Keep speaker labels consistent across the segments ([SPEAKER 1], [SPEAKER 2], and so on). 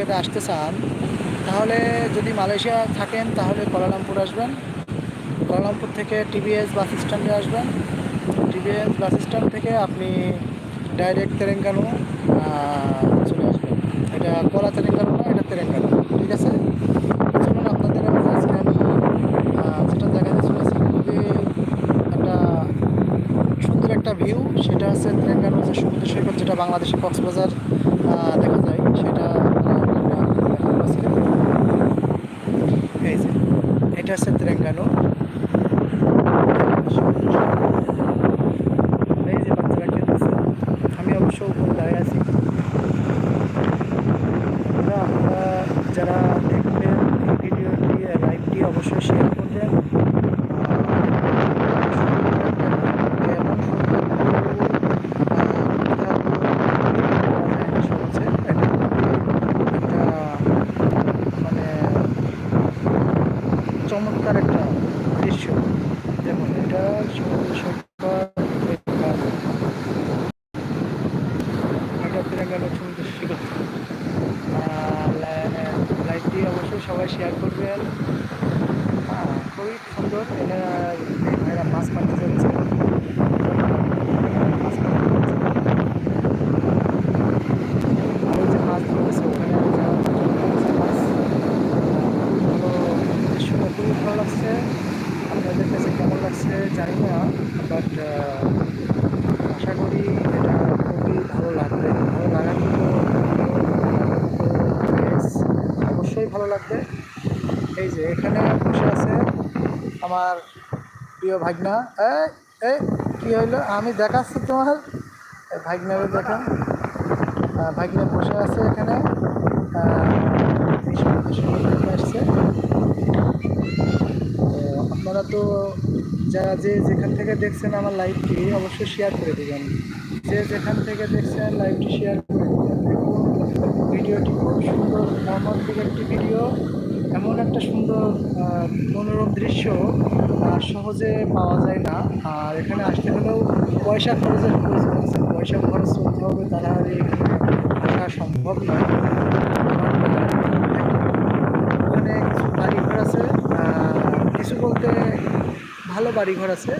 [SPEAKER 1] সৈকতে আসতে চান, তাহলে যদি মালয়েশিয়া থাকেন, তাহলে কুয়ালালামপুর আসবেন। কুয়ালালামপুর থেকে টিভিএস বাস স্ট্যান্ডে আসবেন। টিভিএস বাস স্ট্যান্ড থেকে আপনি ডাইরেক্ট তেরেঙ্গানো চলে আসবেন। এটা কলা তেরেঙ্গানো না, এটা তেরেঙ্গানো ঠিক আছে? চলুন আপনাদের আজকে আমি যেটা দেখাতে চলেছি, খুবই একটা সুন্দর একটা ভিউ সেটা হচ্ছে তেলেঙ্গানা যে সমুদ্র সৈকত, যেটা বাংলাদেশের কক্সবাজার আহ, দেখা যায় সেটা আহ, দেখাতে পাচ্ছি। এই যে এটা হচ্ছে তেলেঙ্গানো এই যে বাচ্চারা খেলতেছে আমি অবশ্য উপরে দাঁড়িয়ে আছি বন্ধুরা, আপনারা যারা দেখবেন এই ভিডিওটি লাইভটি অবশ্যই শেয়ার করবেন এমন সুন্দর একটা মানে চমৎকার একটা দৃশ্য যেমন এটা সমুদ্র সৈকত এটা- এটা তেলেঙ্গানা সমুদ্র সৈকত আর লাইভটি অবশ্যই সবাই শেয়ার করবেন হ্যাঁ, খুবই সুন্দর এটা এই ভাইরা মাছ মারতে যাচ্ছে মাছ মারতে যাচ্ছে। আর ওই যে মাছ ধরেছে ওখানে যারা ধরেছে মাছ খুবই ভালো দৃশ্যটা খুবই ভালো লাগছে আপনাদের কাছে কেমন লাগছে জানি না বাট আশা করি এটা খুবই ভালো লাগবে ভালো লাগার মতো place লাগবে এই যে এখানে বসে আছে আমার প্রিয় ভাগনা। এই কী হইল? আমি দেখাচ্ছি তোমার। ভাগনারে দেখেন ভাগনা বসে আছে এখানে। আসছে। আপনারা তো যারা যে যেখান থেকে দেখছেন আমার লাইভটি অবশ্যই শেয়ার করে দেবেন। যে যেখান থেকে দেখছেন লাইভটি শেয়ার ভিডিওটি খুব সুন্দর মর্মান্তিক একটি ভিডিও, এমন একটা সুন্দর মনোরম দৃশ্য সহজে পাওয়া যায় না। আর এখানে আসতে হলেও পয়সা খরচের প্রয়োজন আছে। পয়সা খরচ করতে হবে তারা আসা সম্ভব নয়। ওখানে কিছু বাড়িঘর আছে কিছু বলতে ভালো বাড়িঘর আছে।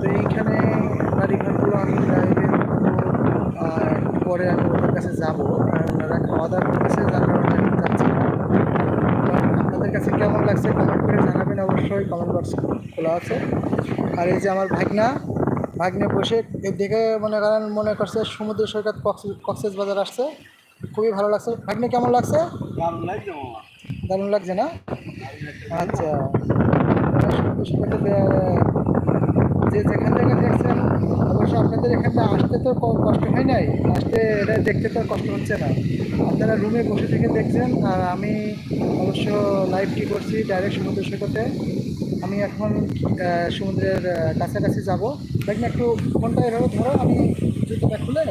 [SPEAKER 1] তো এইখানে বাড়িঘরগুলো আমি পরে আমি ওদের কাছে যাব। ওনারা খাওয়া দাওয়া করতেছে যার কারণে আমি যাচ্ছি আপনাদের কাছে কেমন লাগছে কমেন্ট করে জানাবেন অবশ্যই কমেন্ট বক্স খোলা আছে। আর এই যে আমার ভাগনা ভাগ্নে বসে এই দেখে মনে করেন মনে করছে সমুদ্র সৈকত কক্সেস বাজার আসছে। খুবই ভালো লাগছে। ভাগ্নে কেমন লাগছে? দারুণ লাগছে না? আচ্ছা। সমুদ্র সৈকতে যে যেখান থেকে দেখছেন, অবশ্য আপনাদের এখানে আসতে তো কষ্ট হয় নাই, আসতে এটা দেখতে তো কষ্ট হচ্ছে না। আপনারা রুমে বসে থেকে দেখছেন, আর আমি অবশ্য লাইভ লাইভটি করছি ডাইরেক্ট সমুদ্র সৈকতে। আমি এখন সমুদ্রের কাছাকাছি যাব। দেখুন একটু ফোনটা এভাবে ধরো, আমি জুতোটা খুলে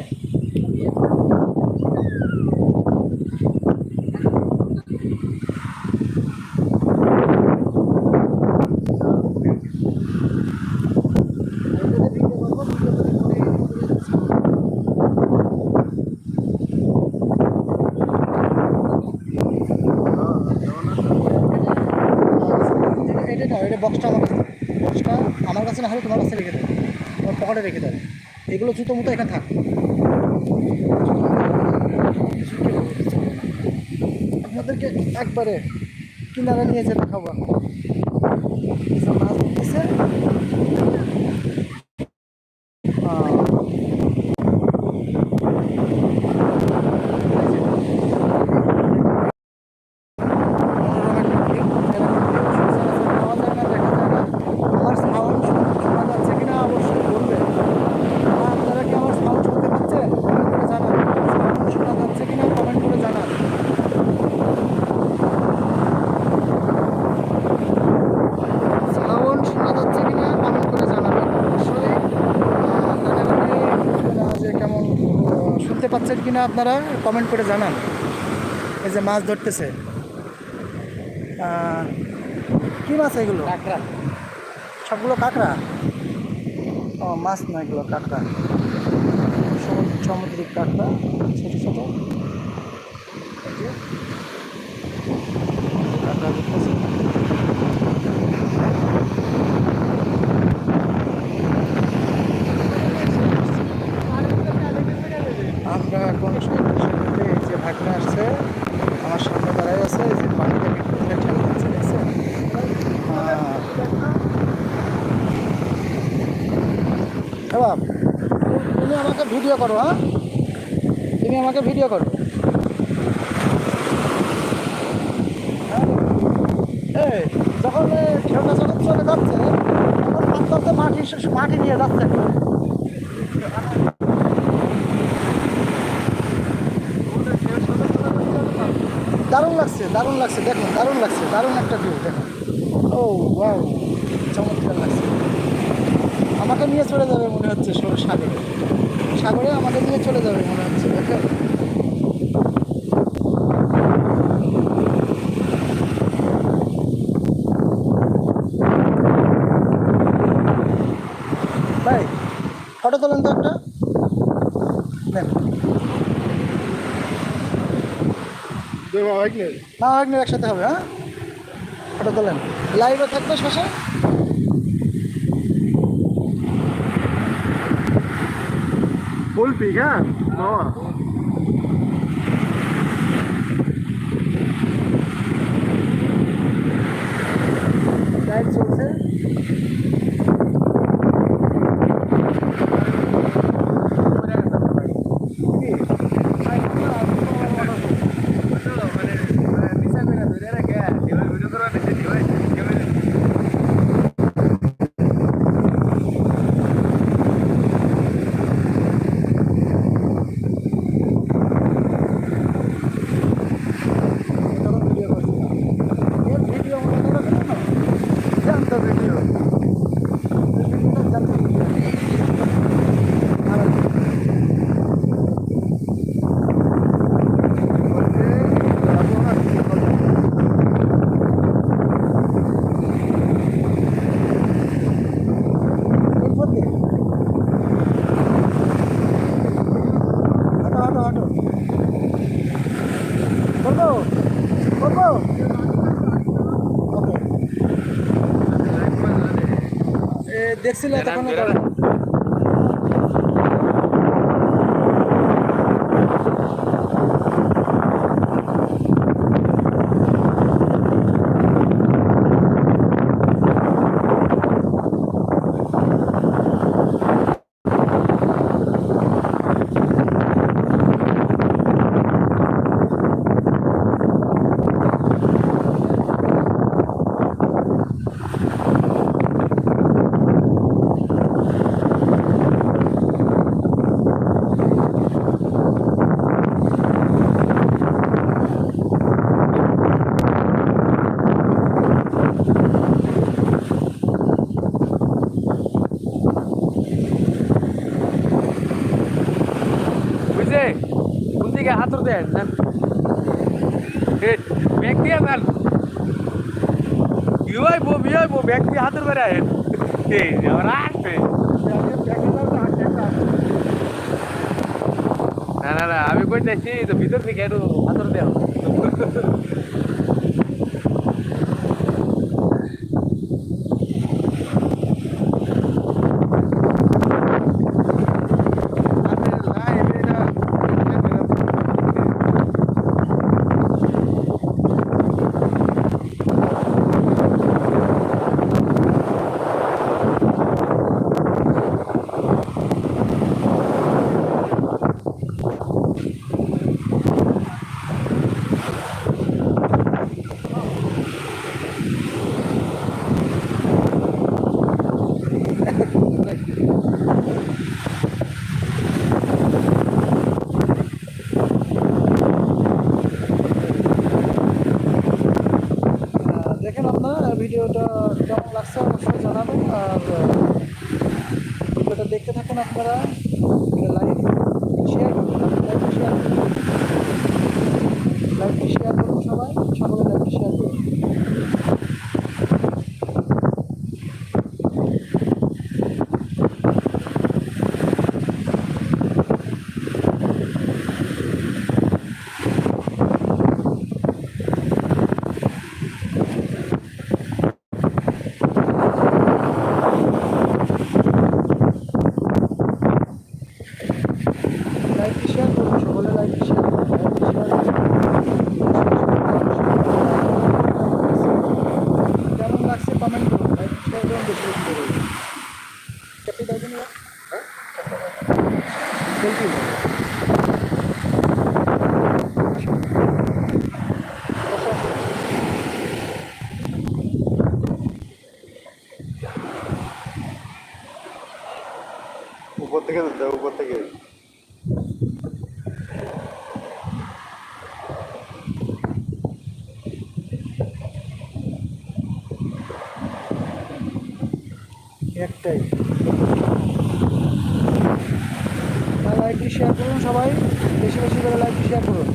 [SPEAKER 1] এটা না এটা বক্সটা আমার কাছে বক্সটা আমার কাছে না হলে তোমার কাছে রেখে দেবে। তোমার পকেটে রেখে দেবে। এগুলো জুতো মতো এখানে থাক। আপনাদেরকে একবারে কিনারে নিয়ে যেতে খাব। এখন। সব মাছ ধরতেছে কিনা আপনারা কমেন্ট করে জানান। এই যে মাছ ধরতেছে। কী মাছ এগুলো? কাঁকড়া। সবগুলো কাঁকড়া? ও মাছ না এগুলো কাঁকড়া। সামুদ্রিক কাঁকড়া ছোটো ছোটো। কাঁকড়া বাপ তুমি আমাকে ভিডিও করো হ্যাঁ? তুমি আমাকে ভিডিও করো? যখন ঢেউটা যখন চলে যাচ্ছে, তখন আস্তে মাটি মাটি নিয়ে যাচ্ছে। দারুণ লাগছে দারুণ লাগছে, দেখুন, দারুণ লাগছে, দারুণ একটা ভিউ দেখুন। ও ওয়াও চমৎকার লাগছে। আমাকে নিয়ে চলে যাবে মনে হচ্ছে সাগরে। সাগরে আমাকে নিয়ে চলে যাবে মনে হচ্ছে দেখেন ভাই ফটো তোলেন তো একটা। নেন। না একসাথে হবে হ্যাঁ? ফটো তোলেন। লাইভে থাকবে শেষে?
[SPEAKER 2] ফুল পিক হ্যাঁ মামা
[SPEAKER 1] লাইভ এ দেখছিলে
[SPEAKER 3] কোন দিকে হাতর দেন না ব্যাগ দিয়ে যান কি হইব বি হইব ব্যাগ দিয়ে হাতর বেড়ে আহেন এই আমার আসবে না না না
[SPEAKER 1] কেমন লাগছে অবশ্যই জানাবেন আর ভিডিওটা দেখতে থাকুন আপনারা। like, share, comment, follow, like, share. একটাই। লাইকটি শেয়ার করুন সবাই। বেশি বেশি করে লাইকটি শেয়ার করুন।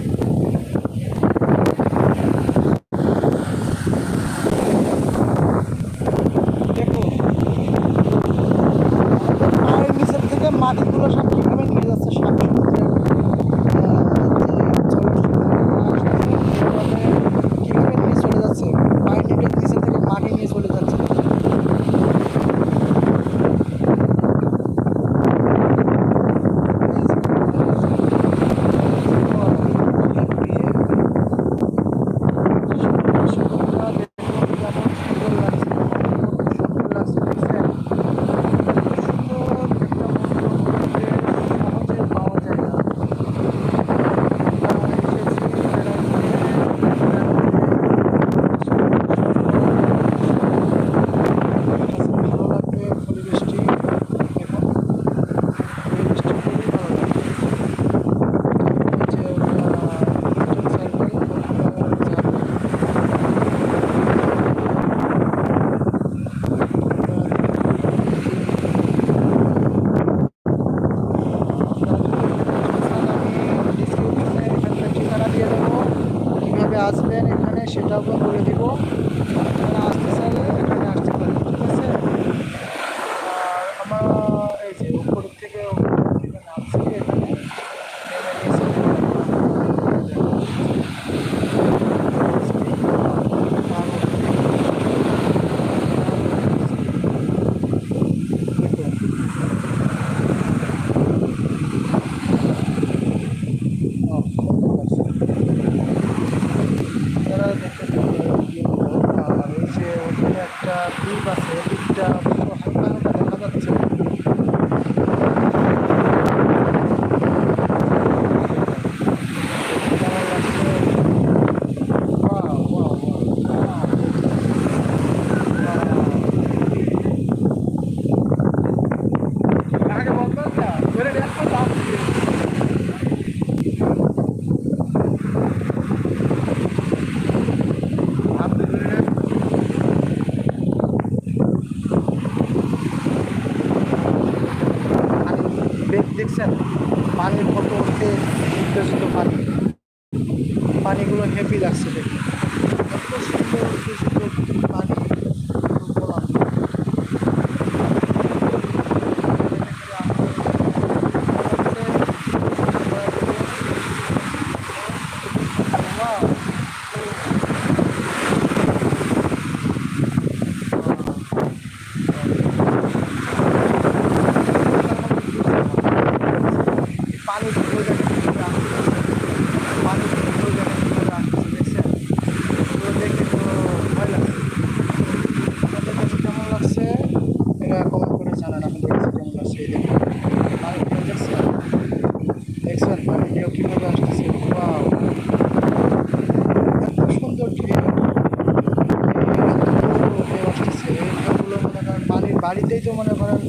[SPEAKER 1] এই তো মনে করেন,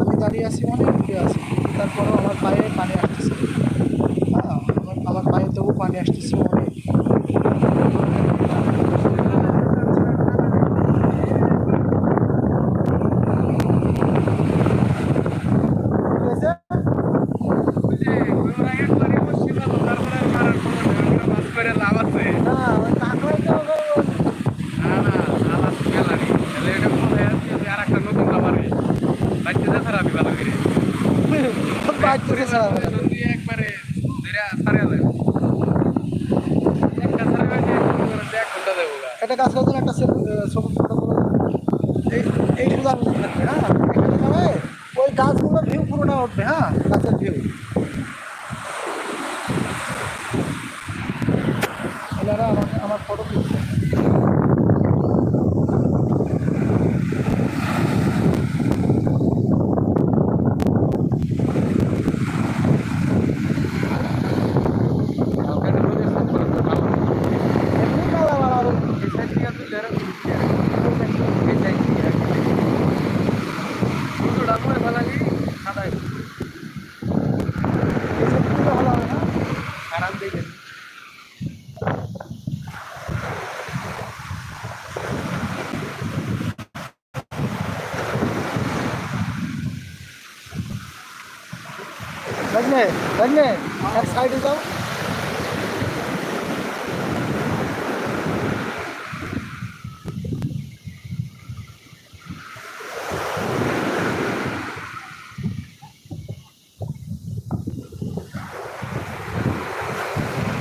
[SPEAKER 1] আমি দাঁড়িয়ে আছি, অনেক দূরে আছি তারপরেও আমার পায়ে পানি আসতেছে। হ্যাঁ আমার পায়ে তবু পানি আসতেছে অনেক। একটা কাজ করছেন একটা সবুজ ফটো আমি হ্যাঁ? ওই গাছগুলোর ভিউ পুরোটা উঠবে হ্যাঁ? গাছের ভিউ আমার ফটো তুলছে ভাগ্নে এক সাইডে যাও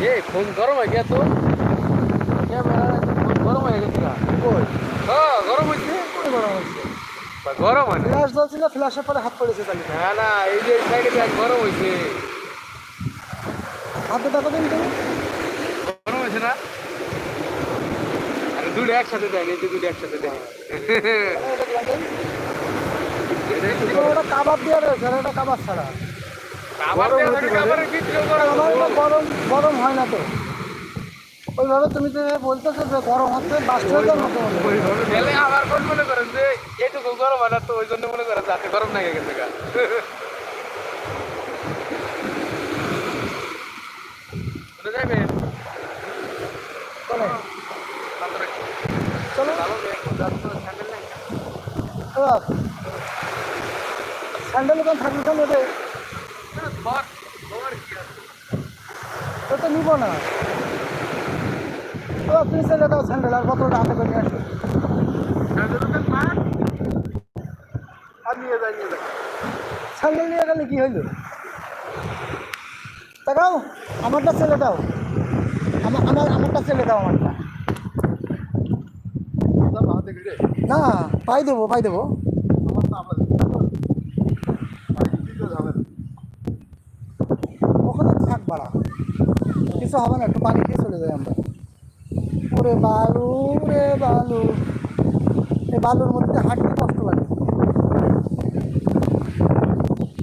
[SPEAKER 3] এ ফোন গরম হয়ে গেছে তো ক্যামেরা ফোন গরম হয়ে গেছে না
[SPEAKER 1] কই
[SPEAKER 3] হ্যাঁ গরম হয়েছে
[SPEAKER 1] কই গরম হচ্ছে
[SPEAKER 3] বা গরম না
[SPEAKER 1] ফ্ল্যাশ জ্বলছিল ফ্ল্যাশের পরে হাত পড়েছে তাহলে
[SPEAKER 3] না না এই যে সাইডে ব্যাগ গরম হয়েছে
[SPEAKER 1] হাতে দেখো দিন তুমি
[SPEAKER 3] গরম হয়েছে না। আরে দুটো একসাথে দেয় দুটো একসাথে দেয় গরম।
[SPEAKER 1] ওটা কাবাব দিয়ে রয়েছে কাবাব ছাড়া। হয় না তো। ওইভাবে তুমি যে বলতেছো যে গরম হচ্ছে বাস্তবের মতো
[SPEAKER 3] আবার মনে করেন যে এইটুকু গরম হয় না তো ওই জন্য মনে করেন যাতে গরম লাগে গেছে গা কোথায় যাবে
[SPEAKER 1] চলো চলো এবার স্যান্ডেল দোকান থাকলে তো নেবে তো তো নিবো না। এবার তুমি ছেলে দাও স্যান্ডেল, আর বোতলটা হাতে করে নিয়ে আসো
[SPEAKER 2] আর নিয়ে যাই নিয়ে যাই
[SPEAKER 1] স্যান্ডেল নিয়ে গেলে কি হইল? তাকাও, আমারটা ছেলে দাও। আমার আমার, আমারটা ছেলে দাও আমারটা। না পাই দেবো পাই দেবো। ওখানে থাক বাড়া। কিছু হবে না একটু পানি খেয়ে চলে যাই আমরা। ওরে বালু রে বালু। এই বালুর মধ্যে হাঁটতে কষ্ট লাগে।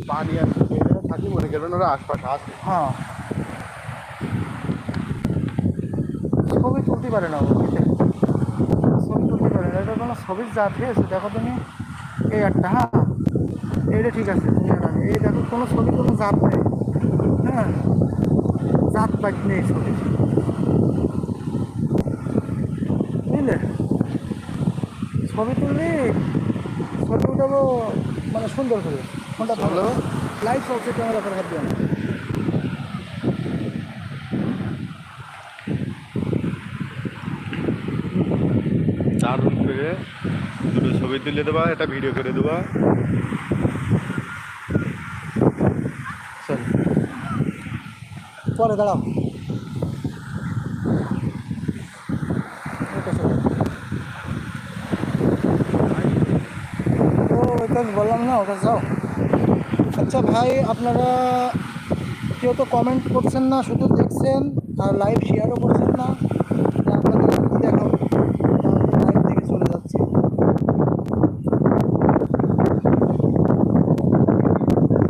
[SPEAKER 2] পানি আর থাকি মনে করেন ওরা আশপাশে আছে।
[SPEAKER 1] হ্যাঁ। ছবি তুলতে পারে না ও, বুঝলে? ছবি তুলতে পারে ছবির জাত হয়েছে দেখো তুমি। এই একটা হ্যাঁ? এইটা ঠিক আছে তুমি এই দেখো কোনো ছবি কোনো জাত নেই। হ্যাঁ? জাত পাইট নেই ছবি। বুঝলে? ছবি তুললি ছবি উঠাবো মানে সুন্দর করে। ফোনটা ভালো লাইট চলছে ক্যামেরা করে হাত দিয়ে না।
[SPEAKER 2] দারুণ করে দুটো ছবি তুলে দেবা, একটা ভিডিও করে দেবা।
[SPEAKER 1] পরে দাঁড়াও। বললাম না, ওটা যাও। আচ্ছা ভাই, আপনারা কেউ তো কমেন্ট করছেন না, শুধু দেখছেন আর লাইভ শেয়ারও করছেন না।